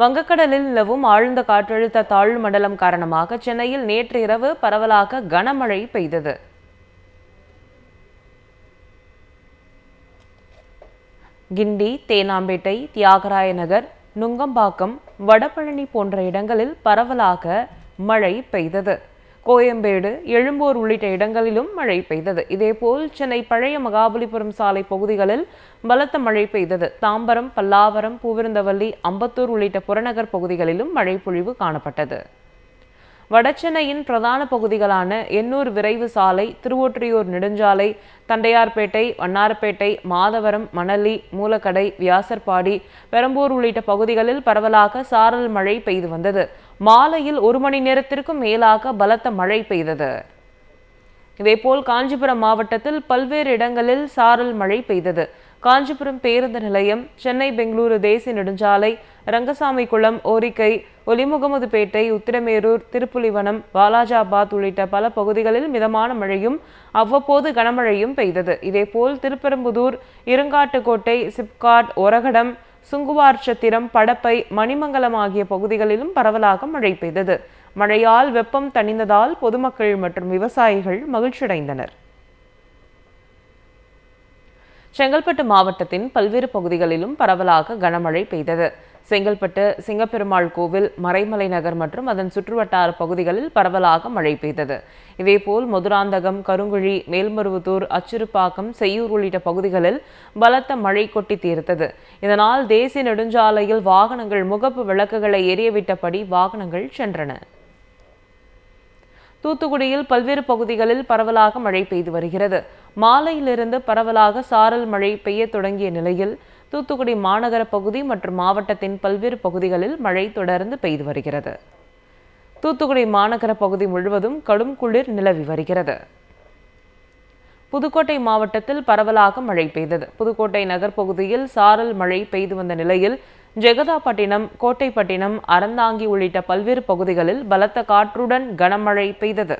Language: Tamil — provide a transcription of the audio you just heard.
வங்கக்கடலில் நிலவும் ஆழ்ந்த காற்றழுத்த தாழ்வு மண்டலம் காரணமாக சென்னையில் நேற்று இரவு பரவலாக கனமழை பெய்தது. கிண்டி தேனாம்பேட்டை தியாகராய நகர் நுங்கம்பாக்கம் வடபழனி போன்ற இடங்களில் பரவலாக மழை பெய்தது. கோயம்பேடு எழும்பூர் உள்ளிட்ட இடங்களிலும் மழை பெய்தது. இதேபோல் சென்னை பழைய மகாபலிபுரம் சாலை பகுதிகளில் பலத்த மழை பெய்தது. தாம்பரம் பல்லாவரம் பூவிருந்தவல்லி அம்பத்தூர் உள்ளிட்ட புறநகர் பகுதிகளிலும் மழை பொழிவு காணப்பட்டது. வடசென்னையின் பிரதான பகுதிகளான எண்ணூர் விரைவு சாலை திருவொற்றியூர் நெடுஞ்சாலை தண்டையார்பேட்டை வண்ணாரப்பேட்டை மாதவரம் மணலி மூலக்கடை வியாசர்பாடி பெரம்பூர் உள்ளிட்ட பகுதிகளில் பரவலாக சாரல் மழை பெய்து வந்தது. மாலையில் ஒரு மணி நேரத்திற்கும் மேலாக பலத்த மழை பெய்தது. இதேபோல் காஞ்சிபுரம் மாவட்டத்தில் பல்வேறு இடங்களில் சாரல் மழை பெய்தது. காஞ்சிபுரம் பேருந்து நிலையம் சென்னை பெங்களூரு தேசிய நெடுஞ்சாலை ரங்கசாமி குளம் ஓரிக்கை ஒலிமுகமதுபேட்டை உத்திரமேரூர் திருப்புலிவனம் வாலாஜாபாத் உள்ளிட்ட பல பகுதிகளில் மிதமான மழையும் அவ்வப்போது கனமழையும் பெய்தது. இதேபோல் திருப்பெரும்புதூர் இருங்காட்டுக்கோட்டை சிப்காட் ஒரகடம் சுங்குவார்ச்சத்திரம் படப்பை மணிமங்கலம் ஆகிய பகுதிகளிலும் பரவலாக மழை பெய்தது. மழையால் வெப்பம் தணிந்ததால் பொதுமக்கள் மற்றும் விவசாயிகள் மகிழ்ச்சியடைந்தனர். செங்கல்பட்டு மாவட்டத்தின் பல்வேறு பகுதிகளிலும் பரவலாக கனமழை பெய்தது. செங்கல்பட்டு சிங்கப்பெருமாள் கோவில் மறைமலை நகர் மற்றும் அதன் சுற்றுவட்டார பகுதிகளில் பரவலாக மழை பெய்தது. இதேபோல் மதுராந்தகம் கருங்குழி மேல்மருவத்தூர் அச்சிறுப்பாக்கம் செய்யூர் உள்ளிட்ட பகுதிகளில் பலத்த மழை கொட்டி தீர்த்தது. இதனால் தேசிய நெடுஞ்சாலையில் வாகனங்கள் முகப்பு விளக்குகளை எரியவிட்டபடி வாகனங்கள் சென்றன. தூத்துக்குடியில் பல்வேறு பகுதிகளில் பரவலாக மழை பெய்து வருகிறது. மாலையிலிருந்து பரவலாக சாரல் மழை பெய்ய தொடங்கிய நிலையில் தூத்துக்குடி மாநகர பகுதி மற்றும் மாவட்டத்தின் பல்வேறு பகுதிகளில் மழை தொடர்ந்து பெய்து வருகிறது. தூத்துக்குடி மாநகர பகுதி முழுவதும் கடும் குளிர் நிலவி வருகிறது. புதுக்கோட்டை மாவட்டத்தில் பரவலாக மழை பெய்தது. புதுக்கோட்டை நகர் பகுதியில் சாரல் மழை பெய்து வந்த நிலையில் ஜெகதாப்பட்டினம் கோட்டைப்பட்டினம் அறந்தாங்கி உள்ளிட்ட பல்வேறு பகுதிகளில் பலத்த காற்றுடன் கனமழை பெய்தது.